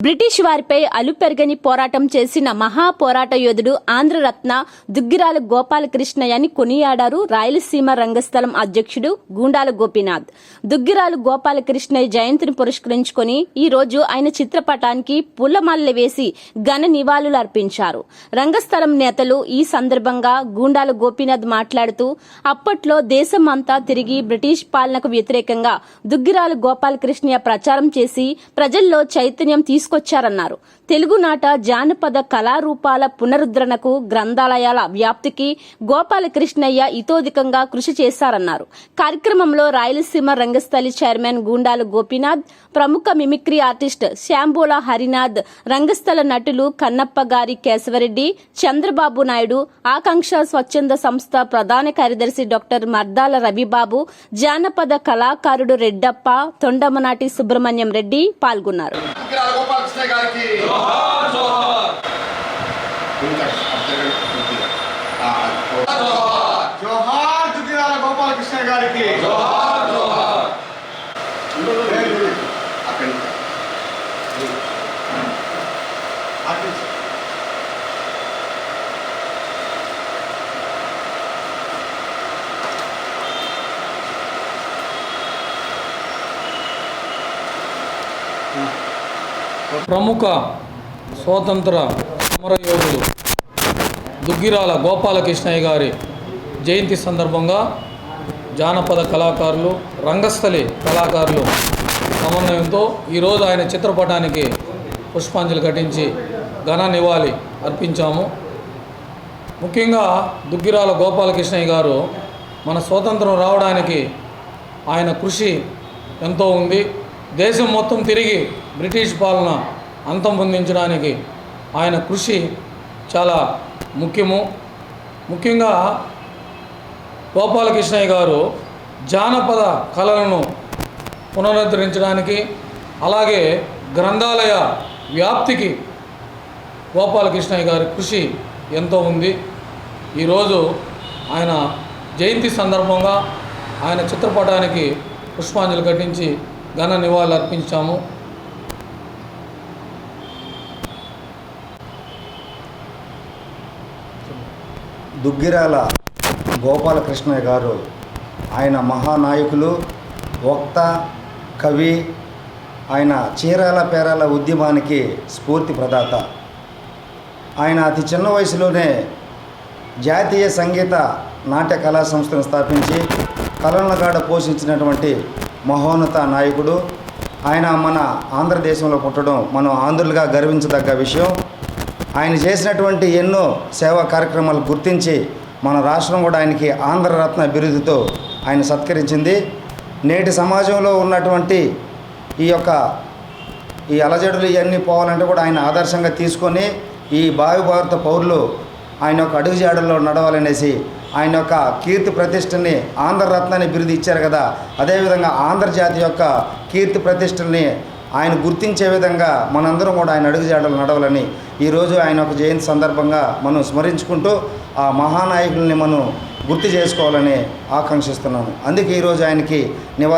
British వారిపై అలుపెరగని పోరాటం చేసిన మహా పోరాట యోధుడు ఆంధ్రరత్న దుగ్గిరాల గోపాలకృష్ణయ్యని కొనియాడారు రాయలసీమ రంగస్థలం అధ్యక్షుడు గూండాల గోపీనాథ్. దుగ్గిరాల గోపాలకృష్ణయ్య జయంతిని పురస్కరించుకొని ఈ రోజు ఆయన చిత్రపటానికి పూలమాలలు వేసి ఘన నివాళులు అర్పించారు. రంగస్థలం నేతలు ఈ సందర్భంగా గూండాల గోపీనాథ్ మాట్లాడుతూ అప్పట్లో దేశం అంతా తిరిగి బ్రిటిష్ పాలనకు వ్యతిరేకంగా దుగ్గిరాల గోపాలకృష్ణయ్య ప్రచారం చేసి ప్రజల్లో చైతన్యం తీసుకొచ్చారన్నారు. తెలుగునాట జానపద కళారూపాల పునరుద్ధరణకు గ్రంథాలయాల వ్యాప్తికి గోపాలకృష్ణయ్య ఇతోధికంగా కృషి చేశారన్నారు. కార్యక్రమంలో రాయలసీమ రంగస్థలి చైర్మన్ గూండాలు గోపీనాథ్ ప్రముఖ మిమిక్రీ ఆర్టిస్ట్ శ్యాంబోల హరినాథ్ రంగస్థల నటులు కన్నప్ప గారి కేశవరెడ్డి చంద్రబాబు నాయుడు ఆకాంక్ష స్వచ్ఛంద సంస్థ ప్రధాన కార్యదర్శి డాక్టర్ మర్దాల రవిబాబు జానపద కళాకారుడు రెడ్డప్ప తొండమనాటి సుబ్రహ్మణ్యం రెడ్డి పాల్గొన్నారు. దుగ్గిరాల గోపాలకృష్ణ గారికి ఇంకా అర్థం కొద్దిగా. ఆ, జోహార్ దుగ్గిరాల గోపాలకృష్ణ గారికి అక్కడి నుంచి. ప్రముఖ స్వాతంత్ర సమరయోధులు దుగ్గిరాల గోపాలకృష్ణయ్య గారి జయంతి సందర్భంగా జానపద కళాకారులు రంగస్థలి కళాకారులు సమన్వయంతో ఈరోజు ఆయన చిత్రపటానికి పుష్పాంజలి ఘటించి ఘన నివాళి అర్పించాము. ముఖ్యంగా దుగ్గిరాల గోపాలకృష్ణయ్య గారు మన స్వాతంత్రం రావడానికి ఆయన కృషి ఎంతో ఉంది. దేశం మొత్తం తిరిగి బ్రిటిష్ పాలన అంతం పొందించడానికి ఆయన కృషి చాలా ముఖ్యము. ముఖ్యంగా గోపాలకృష్ణయ్య గారు జానపద కళలను పునరుద్ధరించడానికి అలాగే గ్రంథాలయ వ్యాప్తికి గోపాలకృష్ణయ్య గారి కృషి ఎంతో ఉంది. ఈరోజు ఆయన జయంతి సందర్భంగా ఆయన చిత్రపటానికి పుష్పాంజలి ఘటించి ఘన నివాళులు అర్పించాము. దుగ్గిరాల గోపాలకృష్ణయ్య గారు ఆయన మహానాయకులు వక్త కవి ఆయన చీరాల పేరాల ఉద్యమానికి స్ఫూర్తి ప్రదాత. ఆయన అతి చిన్న వయసులోనే జాతీయ సంగీత నాట్య కళా సంస్థను స్థాపించి కళలగాడ పోషించినటువంటి మహోన్నత నాయకుడు. ఆయన మన ఆంధ్రదేశంలో పుట్టడం మనం ఆంధ్రులుగా గర్వించదగ్గ విషయం. ఆయన చేసినటువంటి ఎన్నో సేవా కార్యక్రమాలు గుర్తించి మన రాష్ట్రం కూడా ఆయనకి ఆంధ్రరత్న బిరుదుతో ఆయన సత్కరించింది. నేటి సమాజంలో ఉన్నటువంటి ఈ యొక్క ఈ అలజడులు ఇవన్నీ పోవాలంటే కూడా ఆయన ఆదర్శంగా తీసుకొని ఈ భావి భారత పౌరులు ఆయన యొక్క అడుగుజాడల్లో నడవాలనేసి ఆయన యొక్క కీర్తి ప్రతిష్టని ఆంధ్రరత్నాన్ని బిరుదు ఇచ్చారు కదా. అదేవిధంగా ఆంధ్రజాతి యొక్క కీర్తి ప్రతిష్టల్ని ఆయన గుర్తించే విధంగా మనందరం కూడా ఆయన అడుగుజాడలు నడవాలని ఈరోజు ఆయన ఒక జయంతి సందర్భంగా మనం స్మరించుకుంటూ ఆ మహానాయకుల్ని మనం గుర్తు చేసుకోవాలని ఆకాంక్షిస్తున్నాను. అందుకే ఈరోజు ఆయనకి నివాళి